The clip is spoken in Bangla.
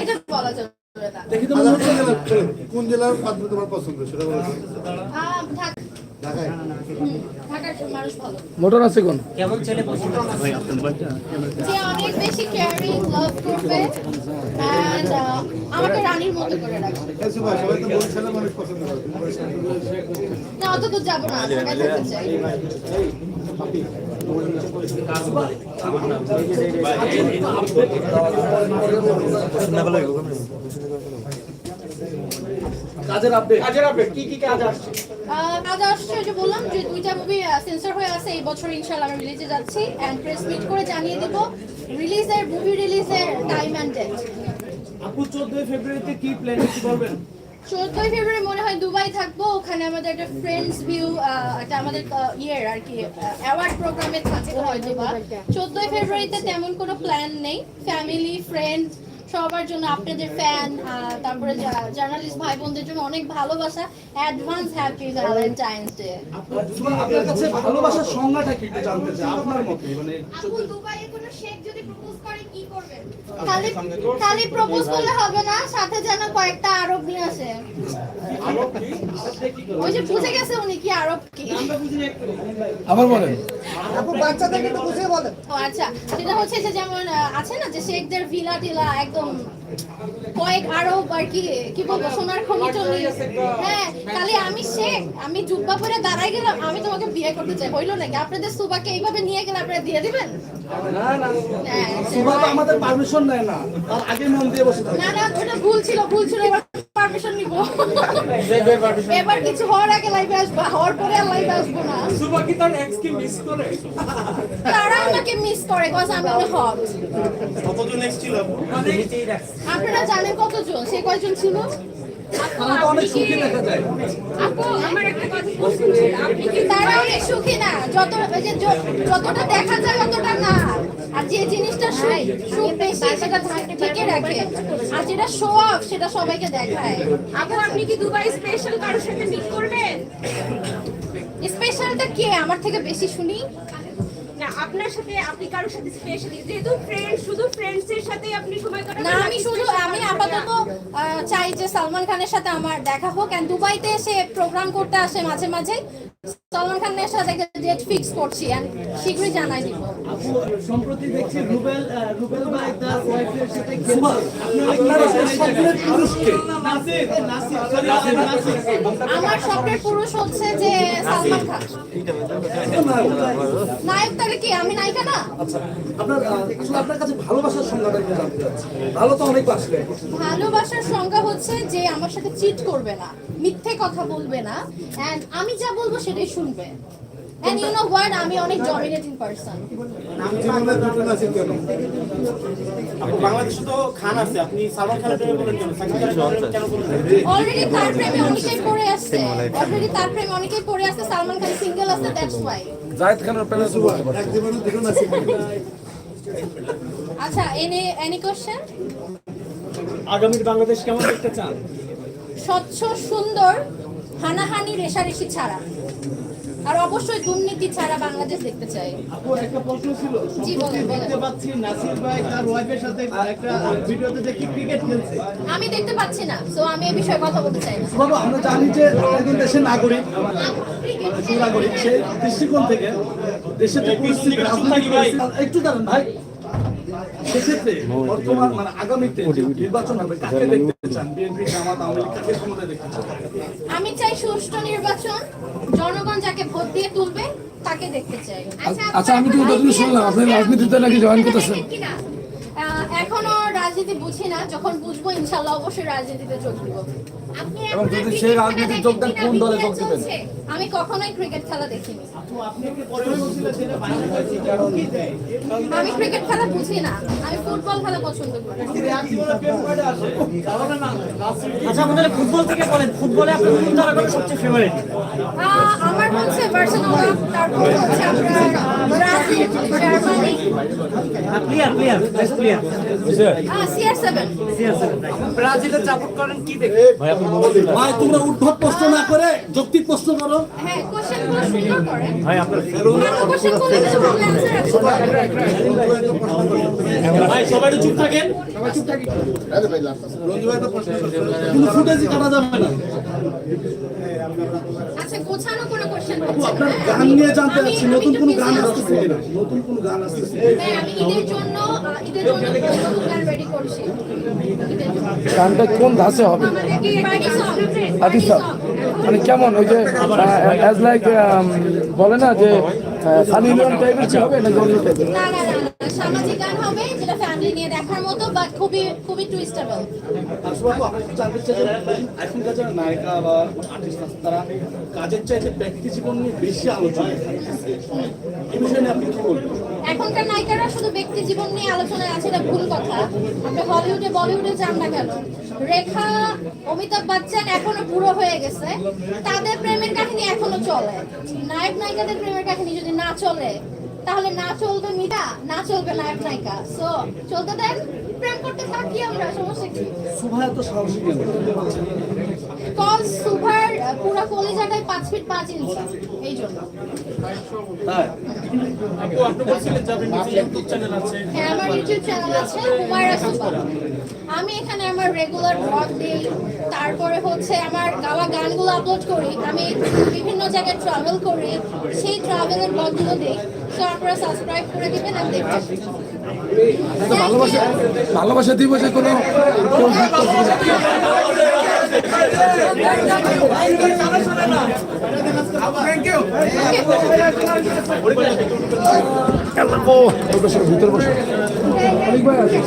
এটা বলা যাবে মনে কোন জেলার পাত্র তোমার পছন্দ সেটা বলো ঢাকায় মোটর আছে কোন কেমন ছেলে পছন্দ যে অনেক বেশি কেয়ারিং লাভ করবে and, আমাকে রানীর মতো করে রাখবে এই সুভাষ, সবাই তো বরিশালের মানুষ পছন্দ করে না অত দূর যাব না ঢাকায় যেতে চাই কাজের আপডেট কাজের আপডেট কি কি কাজ আসছে? কাজ আসছে যে বললাম যে দুইটা মুভি সেন্সর হয়ে আছে এই বছর ইনশাআল্লাহ রিলিজে যাচ্ছি এন্ড প্রেস মিট করে জানিয়ে দেব রিলিজের মুভি রিলিজের টাইম এন্ড ডেট আপু চোদ্দই ফেব্রুয়ারিতে কি প্ল্যান কি বলবেন চোদ্দই ফেব্রুয়ারি মনে হয় দুবাই থাকব। ওখানে আমাদের একটা ফ্রেন্ডস ভিউ একটা আমাদের ইয়ের আর কি অ্যাওয়ার্ড প্রোগ্রামে থাকব হয়তো বা চোদ্দই ফেব্রুয়ারিতে তেমন কোনো প্ল্যান নেই। ফ্যামিলি ফ্রেন্ডস সবার জন্য আপনাদের ফ্যান তারপরে জার্নালিস্ট ভাই বোনদের জন্য অনেক ভালোবাসা। অ্যাডভান্স হ্যাপি ভ্যালেন্টাইন্স ডে আপনার কাছে ভালোবাসার সংজ্ঞাটা কি একটু জানতে চাই আপনার মতে? মানে আপু দুবাইয়ে কোনো শেখ যদি প্রপোজ করে খালি প্রপোজ করলে হবে না সাথে যেন কয়েকটা আরব নিয়ে আসে। ওই যে বুঝে গেছে উনি কি আরব কি? আবার বলেন। ও আচ্ছা। সেটা হচ্ছে যে যেমন আহ, আছে না যে শেখদের ভিলা টিলা একদম কয়েক আরব আর কি কি বলব সোনার খনি টনি হ্যাঁ খালি আমি শেখ আমি জুব্বা পরে দাঁড়াই গেলাম আমি তোমাকে বিয়ে করতে চাই। হইল নাকি? আপনাদের সুবাকে এইভাবে নিয়ে গেলে আপনারা দিয়ে দিবেন? না না। হ্যাঁ, সুভা তো আমাদের পারমিশন নেয় না। তার আগে মন দিয়ে বসে থাকে। না না ওটা ভুল ছিল ভুল ছিল। এবার পারমিশন নিব। এবার কিছু হওয়ার আগে লাইভে আসব হওয়ার পরে আর লাইভে আসব না। সুবা কি তার এক্স কে মিস করে? তারা আমাকে মিস করে কজ আমি অনেক হট কতজন এক্স ছিল আপনারা? জানেন কতজন? সে কয়জন ছিল? যতটা দেখা যায় ততটা না। আর যে জিনিসটা সুখ বেশি সেটা রাখে। আর যেটা শো অফ সেটা সবাইকে দেখায়। আপু আপনি কি দুবাই স্পেশাল কারোর সাথে মিট করবেন? স্পেশালটা কে? আমার থেকে বেশি শুনি। আপনার সাথে আপনি কারোর সাথে স্পেশালি যেহেতু ফ্রেন্ড শুধু ফ্রেন্ডস এর সাথে আপনি সময় কাটাবেন না আমি শুধু আমি আপাতত চাই যে সালমান খানের সাথে আমার দেখা হোক। এন্ড দুবাইতে এসে প্রোগ্রাম করতে আসে মাঝে মাঝে। সালমান খানের সাথে ডেট ফিক্স করছি এন্ড শীঘ্রই জানাই দিব। সম্প্রতি দেখছি রুবেল রুবেল ভাই তার ওয়াইফের সাথে সুভা আপনার স্বপ্নের পুরুষকে নাসির নাসির sorry, নাসির আমার স্বপ্নের পুরুষ হচ্ছে যে সালমান খান। নায়ক তাহলে কি আমি নায়িকা না আচ্ছা আপনার আসলে আপনার কাছে ভালোবাসার সংজ্ঞাটা একটু জানতে চাচ্ছি। ভালো তো অনেক বাসলে ভালোবাসার সংজ্ঞা হচ্ছে যে আমার সাথে চিট করবে না মিথ্যে কথা বলবে না এন্ড আমি যা বলব সেটাই শুনবে। এন্ড ইউ নো হোয়াট আমি অনেক বাংলাদেশে তো খান আছে। আপনি সালমান খানের বলেন কেন সাকিব খানের প্রেমে কেন বলেন অলরেডি তার প্রেমে অনেকেই পড়ে আসছে। অলরেডি তার প্রেমে অনেকেই পড়ে আসছে। সালমান খান সিঙ্গেল আছে দ্যাটস ওয়াই খানের আচ্ছা এনি এনি কোশ্চেন আগামীর বাংলাদেশ কেমন দেখতে চান? স্বচ্ছ সুন্দর হানাহানি রেশারেশি ছাড়া। আর অবশ্যই দুর্নীতি ছাড়া বাংলাদেশ দেখতে চাই। আপু একটা প্রশ্ন ছিল। সম্প্রতি। দেখতে পাচ্ছি নাসির ভাই তার ওয়াইফের সাথে একটা ভিডিওতে দেখি ক্রিকেট খেলছে। আমি দেখতে পাচ্ছি না সো আমি এই বিষয়ে কথা বলতে চাই না। বাবা আমরা জানি যে একজন দেশের নাগরিক নাগরিক সেই দৃষ্টিকোণ থেকে দেশের যে পরিস্থিতি রাজনৈতিক একটু দাঁড়ান ভাই। সেক্ষেত্রে বর্তমান মানে আগামীতে নির্বাচন হবে কাকে দেখতে চান। বিএনপি জামাত আওয়ামী লীগ কাকে ক্ষমতায় দেখতে চান? আমি চাই সুষ্ঠু নির্বাচন জনগণ যাকে ভোট দিয়ে তুলবে তাকে দেখতে চাই। আচ্ছা আমি তো যতদূর শুনলাম আপনি রাজনীতিতে নাকি জয়েন করতেছেন? এখনও রাজনীতি বুঝি না যখন বুঝব ইনশাল্লাহ অবশ্যই রাজনীতিতে যোগ দিব। এবং যদি সেই রাজনীতি যোগ দেন কোন দলে যোগ দেবেন? আমি কখনোই ক্রিকেট খেলা দেখিনি। আমি ক্রিকেট খেলা বুঝি না। আমি ফুটবল খেলা পছন্দ করি। আচ্ছা আমাদের ফুটবল থেকে বলেন ফুটবলে আপনার কোন তারকাটা সবচেয়ে ফেভারিট আমার হচ্ছে বার্সেলোনা তারপর হচ্ছে আপনার Brazil Germany. Player player best player ah, CR seven ব্রাজিলের সাপোর্ট করেন কি দেখে? ভাই তোমরা উদ্ভট প্রশ্ন না করে যৌক্তিক প্রশ্ন করো। হ্যাঁ ভাই আপনার সবাই চুপ থাকেন। কোনো ফুটেজই কাটা যাবে না। গান নিয়ে জানতে চাচ্ছি নতুন কোন গান আসতেছে নতুন কোন গান আসতেছে হ্যাঁ আমি ঈদের জন্য আহ, ঈদের জন্য নতুন গান জন্য। গানটা কোন ধাঁচে হবে? আমাদের কি পার্টি সং আদি song? মানে কেমন ওই যে অ্যাজ লাইক বলে না যে না, সামাজিক হবে যেটা ফ্যামিলি নিয়ে দেখার মতো খুবই খুবই এখনকার নায়িকারা শুধু ব্যক্তি জীবন নিয়ে আলোচনায় আছে এটা ভুল কথা। হলিউডে বলিউডে যান না কেন? রেখা অমিতাভ বচ্চন এখনও বুড়ো হয়ে গেছে। তাদের প্রেমের কাহিনী এখনও চলে। নায়ক নায়িকাদের প্রেমের কাহিনী যদি না চলে, তাহলে না চলবে মিতা না চলবে নায়ক নায়িকা। সো চলতে দেন, প্রেম করতে থাকি আমরা, সমস্যা কি? সুভা তো সাহসী পুরো কলিজাটাই পাঁচ ফিট পাঁচ ইঞ্চি এই জন্য। আপু আপনি বলছিলেন যে আপনি ইউটিউব চ্যানেল আছে হ্যাঁ আমার ইউটিউব চ্যানেল আছে হুমায়রা আমি এখানে আমার রেগুলার ব্লগ দিই তারপরে হচ্ছে আমার গাওয়া গানগুলো আপলোড করি আমি বিভিন্ন জায়গায় ট্রাভেল করি সেই ট্রাভেলের ব্লগগুলো দিই। তো আপনারা সাবস্ক্রাইব করে দিবেন আমি দেখবেন ভালোবাসা ভালোবাসা দিবসে কোনো ভিতরে বসে অনেক ভাই আছে.